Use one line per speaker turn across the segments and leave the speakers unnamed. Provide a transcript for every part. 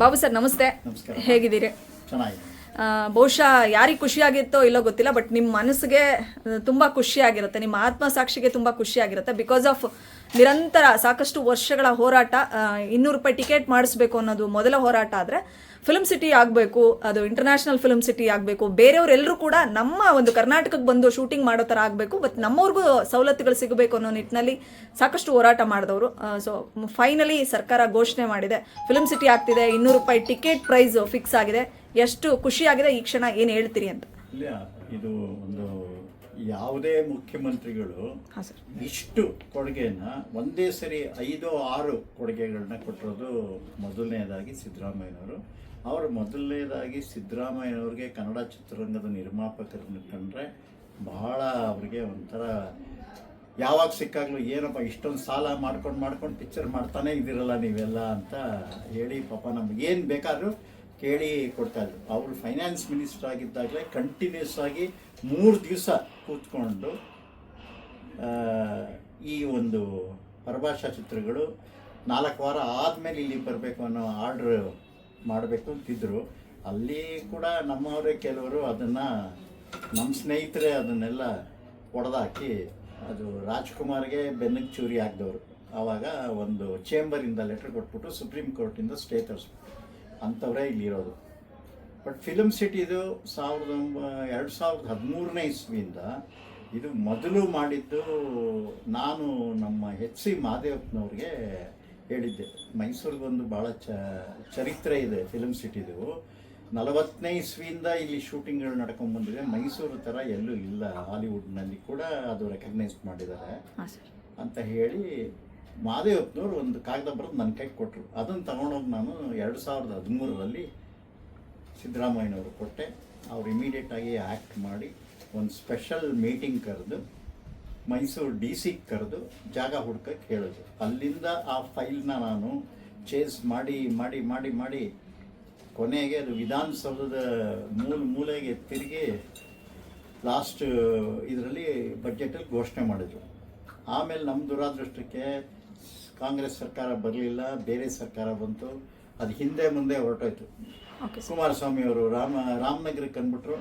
Babu sir ನಮಸ್ತೆ. ಹೇಗಿದ್ದೀರಿ?
ಚೆನ್ನಾಗಿದೆ
ಬಹುಶಃ ಯಾರಿಗೆ ಖುಷಿಯಾಗಿತ್ತೋ ಇಲ್ಲೋ ಗೊತ್ತಿಲ್ಲ ಬಟ್ ನಿಮ್ಮ ಮನಸ್ಸಿಗೆ ತುಂಬ ಖುಷಿಯಾಗಿರುತ್ತೆ, ನಿಮ್ಮ ಆತ್ಮ ಸಾಕ್ಷಿಗೆ ತುಂಬ ಖುಷಿಯಾಗಿರುತ್ತೆ. ಬಿಕಾಸ್ ಆಫ್ ನಿರಂತರ ಸಾಕಷ್ಟು ವರ್ಷಗಳ ಹೋರಾಟ ಇನ್ನೂರು ರೂಪಾಯಿ ಟಿಕೆಟ್ ಮಾಡಿಸ್ಬೇಕು ಅನ್ನೋದು ಮೊದಲ ಹೋರಾಟ ಆದರೆ ಫಿಲ್ಮ್ ಸಿಟಿ ಆಗಬೇಕು, ಅದು ಇಂಟರ್ನ್ಯಾಷನಲ್ ಫಿಲ್ಮ್ ಸಿಟಿ ಆಗಬೇಕು, ಬೇರೆಯವರೆಲ್ಲರೂ ಕೂಡ ನಮ್ಮ ಒಂದು ಕರ್ನಾಟಕಕ್ಕೆ ಬಂದು ಶೂಟಿಂಗ್ ಮಾಡೋ ಥರ ಆಗಬೇಕು ಬಟ್ ನಮ್ಮವ್ರಿಗೂ ಸವಲತ್ತುಗಳು ಸಿಗಬೇಕು ಅನ್ನೋ ನಿಟ್ಟಿನಲ್ಲಿ ಸಾಕಷ್ಟು ಹೋರಾಟ ಮಾಡಿದವರು. ಸೊ ಫೈನಲಿ ಸರ್ಕಾರ ಘೋಷಣೆ ಮಾಡಿದೆ ಫಿಲ್ಮ್ ಸಿಟಿ ಆಗ್ತಿದೆ, ಇನ್ನೂರು ರೂಪಾಯಿ ಟಿಕೆಟ್ ಪ್ರೈಸ್ ಫಿಕ್ಸ್ ಆಗಿದೆ. ಎಷ್ಟು ಖುಷಿಯಾಗಿದೆ ಈ ಕ್ಷಣ ಏನು ಹೇಳ್ತೀರಿ ಅಂತ?
ಇಲ್ಲ ಇದು ಒಂದು ಯಾವುದೇ ಮುಖ್ಯಮಂತ್ರಿಗಳು ಇಷ್ಟು ಕೊಡುಗೆನ ಒಂದೇ ಸರಿ ಐದು ಆರು ಕೊಡುಗೆಗಳನ್ನ ಕೊಟ್ಟಿರೋದು ಮೊದಲನೇದಾಗಿ ಸಿದ್ದರಾಮಯ್ಯನವರು. ಅವರು ಮೊದಲನೇದಾಗಿ ಸಿದ್ದರಾಮಯ್ಯನವ್ರಿಗೆ ಕನ್ನಡ ಚಿತ್ರರಂಗದ ನಿರ್ಮಾಪಕರನ್ನು ಕಂಡ್ರೆ ಬಹಳ ಅವರಿಗೆ ಒಂಥರ ಯಾವಾಗ ಸಿಕ್ಕಾಗಲೂ ಏನಪ್ಪ ಇಷ್ಟೊಂದು ಸಾಲ ಮಾಡ್ಕೊಂಡು ಮಾಡ್ಕೊಂಡು ಪಿಕ್ಚರ್ ಮಾಡ್ತಾನೆ ಇದ್ದೀರಲ್ಲ ನೀವೆಲ್ಲ ಅಂತ ಹೇಳಿ ಪಾಪ ನಮ್ಗೆ ಏನು ಬೇಕಾದರೂ ಕೇಳಿ ಕೊಡ್ತಾ ಇದ್ರು. ಅವರು ಫೈನಾನ್ಸ್ ಮಿನಿಸ್ಟರ್ ಆಗಿದ್ದಾಗಲೇ ಕಂಟಿನ್ಯೂಸ್ ಆಗಿ ಮೂರು ದಿವಸ ಕೂತ್ಕೊಂಡು ಈ ಒಂದು ಪರಭಾಷಾ ಚಿತ್ರಗಳು ನಾಲ್ಕು ವಾರ ಆದಮೇಲೆ ಇಲ್ಲಿ ಬರಬೇಕು ಅನ್ನೋ ಆರ್ಡ್ರ್ ಮಾಡಬೇಕು ಅಂತಿದ್ರು. ಅಲ್ಲಿ ಕೂಡ ನಮ್ಮವರೇ ಕೆಲವರು ಅದನ್ನು ನಮ್ಮ ಸ್ನೇಹಿತರೆ ಅದನ್ನೆಲ್ಲ ಹೊಡೆದಾಕಿ ಅದು ರಾಜ್ಕುಮಾರ್ಗೆ ಬೆನ್ನಕ್ಕೆ ಚೂರಿ ಹಾಕಿದವರು ಆವಾಗ ಒಂದು ಚೇಂಬರಿಂದ ಲೆಟರ್ ಕೊಟ್ಬಿಟ್ಟು ಸುಪ್ರೀಂ ಕೋರ್ಟಿಂದ ಸ್ಟೇ ತರಿಸ್ಬಿಟ್ಟು ಅಂಥವರೇ ಇಲ್ಲಿರೋದು. ಬಟ್ ಫಿಲಮ್ ಸಿಟಿದು ಸಾವಿರದ ಒಂಬ ಎರಡು ಸಾವಿರದ ಹದಿಮೂರನೇ ಇಸ್ವಿಯಿಂದ ಇದು ಮೊದಲು ಮಾಡಿದ್ದು ನಾನು ನಮ್ಮ ಎಚ್ ಸಿ ಮಹಾದೇವಪ್ಪನವ್ರಿಗೆ ಹೇಳಿದ್ದೆ. ಮೈಸೂರಿಗೊಂದು ಭಾಳ ಚ ಚರಿತ್ರೆ ಇದೆ ಫಿಲಮ್ ಸಿಟಿದು ನಲವತ್ತನೇ ಇಸ್ವಿಯಿಂದ ಇಲ್ಲಿ ಶೂಟಿಂಗ್ಗಳು ನಡ್ಕೊಂಡು ಬಂದಿದೆ. ಮೈಸೂರು ಥರ ಎಲ್ಲೂ ಇಲ್ಲ. ಹಾಲಿವುಡ್ನಲ್ಲಿ ಕೂಡ ಅದು ರೆಕಗ್ನೈಸ್ ಮಾಡಿದ್ದಾರೆ. ಅಂತ ಹೇಳಿ ಮಾದೇವಪ್ಪನವ್ರು ಒಂದು ಕಾಗದ ಬರೆದು ನನ್ನ ಕೈಗೆ ಕೊಟ್ಟರು ಅದನ್ನು ತಗೊಂಡೋಗಿ ನಾನು ಎರಡು ಸಾವಿರದ ಹದಿಮೂರರಲ್ಲಿ ಸಿದ್ದರಾಮಯ್ಯನವರು ಕೊಟ್ಟೆ. ಅವ್ರು ಇಮಿಡಿಯೇಟಾಗಿ ಆ್ಯಕ್ಟ್ ಮಾಡಿ ಒಂದು ಸ್ಪೆಷಲ್ ಮೀಟಿಂಗ್ ಕರೆದು, ಮೈಸೂರು ಡಿ ಸಿ ಕರೆದು ಜಾಗ ಹುಡ್ಕಕ್ಕೆ ಹೇಳಿದ್ರು. ಅಲ್ಲಿಂದ ಆ ಫೈಲ್ನ ನಾನು ಚೇಸ್ ಮಾಡಿ ಮಾಡಿ ಮಾಡಿ ಮಾಡಿ ಕೊನೆಗೆ ಅದು ವಿಧಾನಸೌಧದ ಮೂಲ ಮೂಲೆಗೆ ತಿರುಗಿ ಲಾಸ್ಟ್ ಇದರಲ್ಲಿ ಬಜೆಟಲ್ಲಿ ಘೋಷಣೆ ಮಾಡಿದರು. ಆಮೇಲೆ ನಮ್ಮ ದುರಾದೃಷ್ಟಕ್ಕೆ ಕಾಂಗ್ರೆಸ್ ಸರ್ಕಾರ ಬರಲಿಲ್ಲ ಬೇರೆ ಸರ್ಕಾರ ಬಂತು ಅದು ಹಿಂದೆ ಮುಂದೆ ಹೊರಟೋಯ್ತು. ಕುಮಾರಸ್ವಾಮಿ ಅವರು ರಾಮ ರಾಮನಗರಕ್ಕೆ ಅಂದ್ಬಿಟ್ರು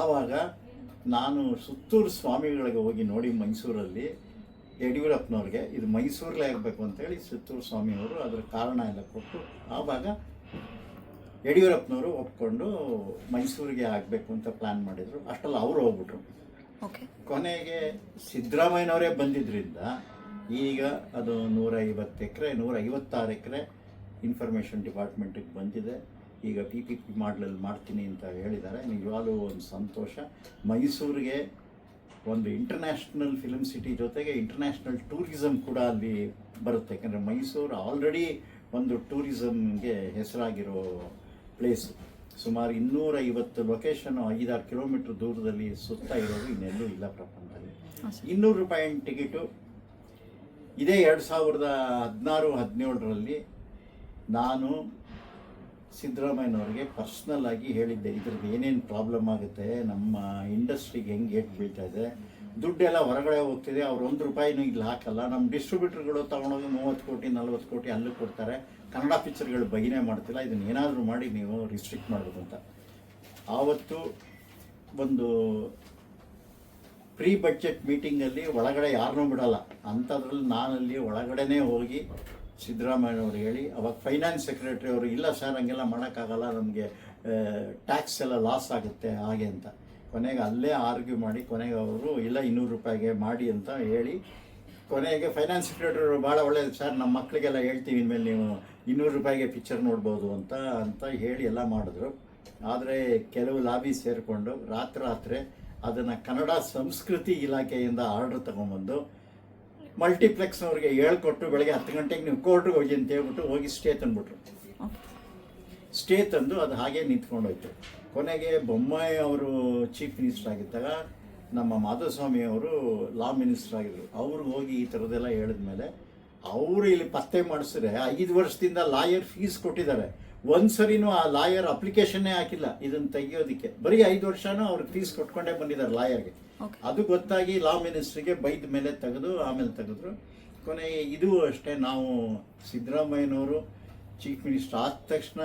ಆವಾಗ ನಾನು ಸುತ್ತೂರು ಸ್ವಾಮಿಗಳಿಗೆ ಹೋಗಿ ನೋಡಿ ಮೈಸೂರಲ್ಲಿ ಯಡಿಯೂರಪ್ಪನವ್ರಿಗೆ ಇದು ಮೈಸೂರಲ್ಲೇ ಇರಬೇಕು ಅಂತೇಳಿ ಸುತ್ತೂರು ಸ್ವಾಮಿಯವರು ಅದರ ಕಾರಣ ಎಲ್ಲ ಕೊಟ್ಟು ಆವಾಗ ಯಡಿಯೂರಪ್ಪನವರು ಒಪ್ಕೊಂಡು ಮೈಸೂರಿಗೆ ಆಗಬೇಕು ಅಂತ ಪ್ಲ್ಯಾನ್ ಮಾಡಿದರು. ಅಷ್ಟರಲ್ಲಿ ಅವರು ಹೋಗ್ಬಿಟ್ರು.
ಓಕೆ
ಕೊನೆಗೆ ಸಿದ್ದರಾಮಯ್ಯನವರೇ ಬಂದಿದ್ದರಿಂದ ಈಗ ಅದು ನೂರ ಐವತ್ತು ಎಕರೆ ನೂರ ಐವತ್ತಾರು ಎಕರೆ ಇನ್ಫಾರ್ಮೇಷನ್ ಡಿಪಾರ್ಟ್ಮೆಂಟಿಗೆ ಬಂದಿದೆ. ಈಗ ಪಿ ಪಿ ಪಿ ಮಾಡಲಲ್ಲಿ ಮಾಡ್ತೀನಿ ಅಂತ ಹೇಳಿದ್ದಾರೆ. ನಿಜವಾಗಲೂ ಒಂದು ಸಂತೋಷ. ಮೈಸೂರಿಗೆ ಒಂದು ಇಂಟರ್ನ್ಯಾಷನಲ್ ಫಿಲಮ್ ಸಿಟಿ ಜೊತೆಗೆ ಇಂಟರ್ನ್ಯಾಷನಲ್ ಟೂರಿಸಮ್ ಕೂಡ ಅಲ್ಲಿ ಬರುತ್ತೆ. ಯಾಕಂದರೆ ಮೈಸೂರು ಆಲ್ರೆಡಿ ಒಂದು ಟೂರಿಸಮ್ಗೆ ಹೆಸರಾಗಿರೋ ಪ್ಲೇಸು ಸುಮಾರು ಇನ್ನೂರೈವತ್ತು ಲೊಕೇಶನ್ ಐದಾರು ಕಿಲೋಮೀಟ್ರ್ ದೂರದಲ್ಲಿ ಸುತ್ತ ಇರೋದು ಇನ್ನೆಲ್ಲೂ ಇಲ್ಲ ಪ್ರಪಂಚದಲ್ಲಿ. ಇನ್ನೂರು ರೂಪಾಯಿ ಟಿಕೆಟು ಇದೇ ಎರಡು ಸಾವಿರದ ಹದಿನಾರು, ಹದಿನೇಳರಲ್ಲಿ ನಾನು ಸಿದ್ದರಾಮಯ್ಯನವ್ರಿಗೆ ಪರ್ಸ್ನಲ್ ಆಗಿ ಹೇಳಿದ್ದೆ, ಇದ್ರದ್ದು ಏನೇನು ಪ್ರಾಬ್ಲಮ್ ಆಗುತ್ತೆ, ನಮ್ಮ ಇಂಡಸ್ಟ್ರಿಗೆ ಹೆಂಗೆ ಏಟ್ ಬೀಳ್ತಾ ಇದೆ, ದುಡ್ಡೆಲ್ಲ ಹೊರಗಡೆ ಹೋಗ್ತಿದೆ, ಅವ್ರು ಒಂದು ರೂಪಾಯಿನೂ ಇಲ್ಲಿ ಹಾಕಲ್ಲ ನಮ್ಮ ಡಿಸ್ಟ್ರಿಬ್ಯೂಟರ್ಗಳು ತೊಗೊಂಡೋಗಿ ಮೂವತ್ತು ಕೋಟಿ, ನಲ್ವತ್ತು ಕೋಟಿ ಅಲ್ಲೂ ಕೊಡ್ತಾರೆ, ಕನ್ನಡ ಪಿಕ್ಚರ್ಗಳು ಬಗಿನೇ ಮಾಡ್ತಿಲ್ಲ, ಇದನ್ನ ಏನಾದರೂ ಮಾಡಿ ನೀವು ರಿಸ್ಟ್ರಿಕ್ಟ್ ಮಾಡಬೇಕು ಅಂತ ಆವತ್ತು ಒಂದು ಪ್ರೀ ಬಜೆಟ್ ಮೀಟಿಂಗಲ್ಲಿ ಒಳಗಡೆ ಯಾರನ್ನೂ ಬಿಡಲ್ಲ. ಅಂಥದ್ರಲ್ಲಿ ನಾನಲ್ಲಿ ಒಳಗಡೆನೇ ಹೋಗಿ ಸಿದ್ದರಾಮಯ್ಯನವ್ರು ಹೇಳಿ, ಅವಾಗ ಫೈನಾನ್ಸ್ ಸೆಕ್ರೆಟರಿ ಅವರು, ಇಲ್ಲ ಸರ್ ಹಂಗೆಲ್ಲ ಮಾಡೋಕ್ಕಾಗಲ್ಲ, ನಮಗೆ ಟ್ಯಾಕ್ಸ್ ಎಲ್ಲ ಲಾಸ್ ಆಗುತ್ತೆ, ಹಾಗೆ ಅಂತ. ಕೊನೆಗೆ ಅಲ್ಲೇ ಆರ್ಗ್ಯೂ ಮಾಡಿ, ಕೊನೆಗೆ ಅವರು, ಇಲ್ಲ, ಇನ್ನೂರು ರೂಪಾಯಿಗೆ ಮಾಡಿ ಅಂತ ಹೇಳಿ, ಕೊನೆಗೆ ಫೈನಾನ್ಸ್ ಸೆಕ್ರೆಟರಿ ಭಾಳ ಒಳ್ಳೆಯದು ಸರ್ ನಮ್ಮ ಮಕ್ಕಳಿಗೆಲ್ಲ ಹೇಳ್ತೀವಿ ಇನ್ಮೇಲೆ ನೀವು ಇನ್ನೂರು ರೂಪಾಯಿಗೆ ಪಿಕ್ಚರ್ ನೋಡ್ಬೋದು ಅಂತ ಅಂತ ಹೇಳಿ ಎಲ್ಲ ಮಾಡಿದ್ರು. ಆದರೆ ಕೆಲವು ಲಾಬಿ ಸೇರಿಕೊಂಡು ರಾತ್ರಿ ರಾತ್ರಿ ಅದನ್ನು ಕನ್ನಡ ಸಂಸ್ಕೃತಿ ಇಲಾಖೆಯಿಂದ ಆರ್ಡರ್ ತೊಗೊಂಬಂದು ಮಲ್ಟಿಪ್ಲೆಕ್ಸ್ನವ್ರಿಗೆ ಹೇಳ್ಕೊಟ್ಟು ಬೆಳಗ್ಗೆ ಹತ್ತು ಗಂಟೆಗೆ ನೀವು ಕೋರ್ಟ್ಗೆ ಹೋಗಿ ಅಂತ ಹೇಳ್ಬಿಟ್ಟು ಹೋಗಿ ಸ್ಟೇ ತಂದ್ಬಿಟ್ರು. ಸ್ಟೇ ತಂದು ಅದು ಹಾಗೆ ನಿಂತ್ಕೊಂಡೋಯ್ತು. ಕೊನೆಗೆ ಬೊಮ್ಮಾಯಿ ಅವರು ಚೀಫ್ ಮಿನಿಸ್ಟರ್ ಆಗಿದ್ದಾಗ ನಮ್ಮ ಮಾಧುಸ್ವಾಮಿ ಅವರು ಲಾ ಮಿನಿಸ್ಟರ್ ಆಗಿದ್ರು. ಅವ್ರಿಗೆ ಹೋಗಿ ಈ ಥರದ್ದೆಲ್ಲ ಹೇಳಿದ್ಮೇಲೆ ಅವರು ಇಲ್ಲಿ ಪತ್ತೆ ಮಾಡಿಸಿದ್ರೆ ಐದು ವರ್ಷದಿಂದ ಲಾಯರ್ ಫೀಸ್ ಕೊಟ್ಟಿದ್ದಾರೆ. ಒಂದು ಸರಿನೂ ಆ ಲಾಯರ್ ಅಪ್ಲಿಕೇಶನ್ನೇ ಹಾಕಿಲ್ಲ. ಇದನ್ನು ತೆಗಿಯೋದಕ್ಕೆ. ಬರೀ ಐದು ವರ್ಷನೂ ಅವ್ರಿಗೆ ಫೀಸ್ ಕೊಟ್ಕೊಂಡೇ ಬಂದಿದ್ದಾರೆ ಲಾಯರ್ಗೆ. ಅದು ಗೊತ್ತಾಗಿ ಲಾ ಮಿನಿಸ್ಟ್ರಿಗೆ ಬೈದ ಮೇಲೆ ತೆಗೆದು ಆಮೇಲೆ ತೆಗೆದ್ರು. ಕೊನೆ ಇದು ಅಷ್ಟೇ ನಾವು ಸಿದ್ದರಾಮಯ್ಯನವರು ಚೀಫ್ ಮಿನಿಸ್ಟರ್ ಆದ ತಕ್ಷಣ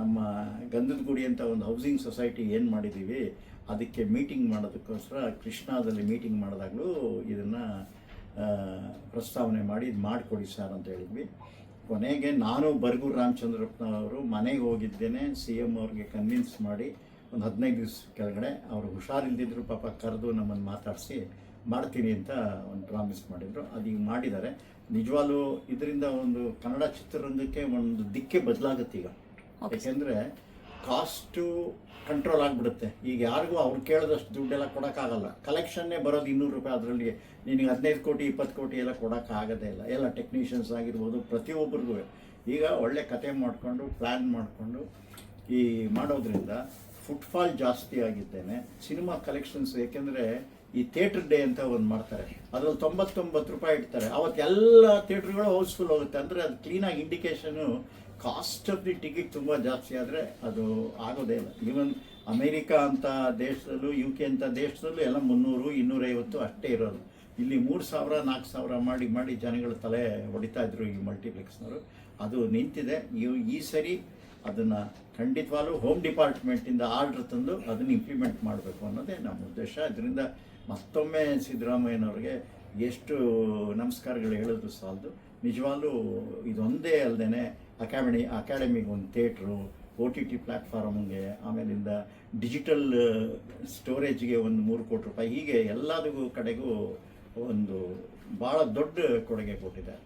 ನಮ್ಮ ಗಂಧದ ಗುಡಿ ಅಂತ ಒಂದು ಹೌಸಿಂಗ್ ಸೊಸೈಟಿ ಏನು ಮಾಡಿದ್ದೀವಿ ಅದಕ್ಕೆ ಮೀಟಿಂಗ್ ಮಾಡೋದಕ್ಕೋಸ್ಕರ ಕೃಷ್ಣಾದಲ್ಲಿ ಮೀಟಿಂಗ್ ಮಾಡಿದಾಗಲೂ ಇದನ್ನು ಪ್ರಸ್ತಾವನೆ ಮಾಡಿ ಇದು ಮಾಡಿಕೊಡಿ ಸರ್ ಅಂತ ಹೇಳಿದ್ವಿ. ಕೊನೆಗೆ ನಾನು ಬರ್ಗೂರು ರಾಮಚಂದ್ರಪ್ಪನವರು ಮನೆಗೆ ಹೋಗಿದ್ದೇನೆ ಸಿ ಎಂ ಅವ್ರಿಗೆ ಕನ್ವಿನ್ಸ್ ಮಾಡಿ ಒಂದು ಹದಿನೈದು ದಿವಸ ಕೆಳಗಡೆ ಅವರು ಹುಷಾರಿಲ್ದಿದ್ರು ಪಾಪ ಕರೆದು ನಮ್ಮನ್ನು ಮಾತಾಡಿಸಿ ಮಾಡ್ತೀನಿ ಅಂತ ಒಂದು ಪ್ರಾಮಿಸ್ ಮಾಡಿದರು. ಅದು ಈಗ ಮಾಡಿದ್ದಾರೆ. ನಿಜವಾಗ್ಲೂ ಇದರಿಂದ ಒಂದು ಕನ್ನಡ ಚಿತ್ರರಂಗಕ್ಕೆ ಒಂದು ದಿಕ್ಕೆ ಬದಲಾಗುತ್ತೆ ಈಗ. ಯಾಕೆಂದರೆ ಕಾಸ್ಟು ಕಂಟ್ರೋಲ್ ಆಗಿಬಿಡುತ್ತೆ. ಈಗ ಯಾರಿಗೂ ಅವ್ರು ಕೇಳಿದಷ್ಟು ದುಡ್ಡೆಲ್ಲ ಕೊಡೋಕ್ಕಾಗಲ್ಲ. ಕಲೆಕ್ಷನ್ನೇ ಬರೋದು ಇನ್ನೂರು ರೂಪಾಯಿ ಅದರಲ್ಲಿ. ನಿನಗೆ ಹದಿನೈದು ಕೋಟಿ, ಇಪ್ಪತ್ತು ಕೋಟಿ ಎಲ್ಲ ಕೊಡೋಕ್ಕಾಗೋದೇ ಇಲ್ಲ. ಎಲ್ಲ ಟೆಕ್ನಿಷಿಯನ್ಸ್ ಆಗಿರ್ಬೋದು ಪ್ರತಿಯೊಬ್ಬರಿಗೂ. ಈಗ ಒಳ್ಳೆ ಕತೆ ಮಾಡಿಕೊಂಡು ಪ್ಲ್ಯಾನ್ ಮಾಡಿಕೊಂಡು ಈ ಮಾಡೋದ್ರಿಂದ ಫುಟ್ಫಾಲ್ ಜಾಸ್ತಿ ಆಗಿದ್ದೇನೆ. ಸಿನಿಮಾ ಕಲೆಕ್ಷನ್ಸ್ ಏಕೆಂದರೆ ಈ ಥಿಯೇಟರ್ ಡೇ ಅಂತ ಒಂದು ಮಾಡ್ತಾರೆ. ಅದ್ರಲ್ಲಿ ತೊಂಬತ್ತೊಂಬತ್ತು ರೂಪಾಯಿ ಇಡ್ತಾರೆ. ಅವತ್ತೆಲ್ಲ ಥಿಯೇಟ್ರ್ಗಳು ಹೌಸ್ಫುಲ್ ಹೋಗುತ್ತೆ. ಅಂದರೆ ಅದು ಕ್ಲೀನಾಗಿ indication cost of the ticket ತುಂಬ ಜಾಸ್ತಿ ಆದರೆ ಅದು ಆಗೋದೇ ಇಲ್ಲ. ಈವನ್ ಅಮೇರಿಕಾ ಅಂತ ದೇಶದಲ್ಲೂ ಯು ಕೆ ಅಂತ ದೇಶದಲ್ಲೂ ಎಲ್ಲ ಮುನ್ನೂರು, ಇನ್ನೂರೈವತ್ತು ಅಷ್ಟೇ ಇರೋದು. ಇಲ್ಲಿ ಮೂರು ಸಾವಿರ, ನಾಲ್ಕು ಸಾವಿರ ಮಾಡಿ ಮಾಡಿ ಜನಗಳ ತಲೆ ಹೊಡಿತಾ ಇದ್ರು ಈ ಮಲ್ಟಿಪ್ಲೆಕ್ಸ್ನವರು. ಅದು ನಿಂತಿದೆ. ನೀವು ಈ ಸರಿ ಅದನ್ನು ಖಂಡಿತವಾಗ್ಲೂ ಹೋಮ್ ಡಿಪಾರ್ಟ್ಮೆಂಟಿಂದ ಆರ್ಡ್ರ್ ತಂದು ಅದನ್ನು ಇಂಪ್ಲಿಮೆಂಟ್ ಮಾಡಬೇಕು ಅನ್ನೋದೇ ನಮ್ಮ ಉದ್ದೇಶ. ಅದರಿಂದ ಮತ್ತೊಮ್ಮೆ ಸಿದ್ದರಾಮಯ್ಯನವ್ರಿಗೆ ಎಷ್ಟು ನಮಸ್ಕಾರಗಳು ಹೇಳಿದ್ರು ಸಾಲದು. ನಿಜವಾಗ್ಲೂ ಇದೊಂದೇ ಅಲ್ಲದೆ ಅಕಾಡೆಮಿ ಅಕಾಡೆಮಿಗೆ ಒಂದು ಥಿಯೇಟ್ರು ಒ ಟಿ ಟಿ ಪ್ಲ್ಯಾಟ್ಫಾರ್ಮ್ಗೆ ಆಮೇಲಿಂದ ಡಿಜಿಟಲ್ ಸ್ಟೋರೇಜ್ಗೆ ಒಂದು ಮೂರು ಕೋಟಿ ರೂಪಾಯಿ, ಹೀಗೆ ಎಲ್ಲದಕ್ಕೂ ಕಡೆಗೂ ಒಂದು ಭಾಳ ದೊಡ್ಡ ಕೊಡುಗೆ ಕೊಟ್ಟಿದ್ದಾರೆ.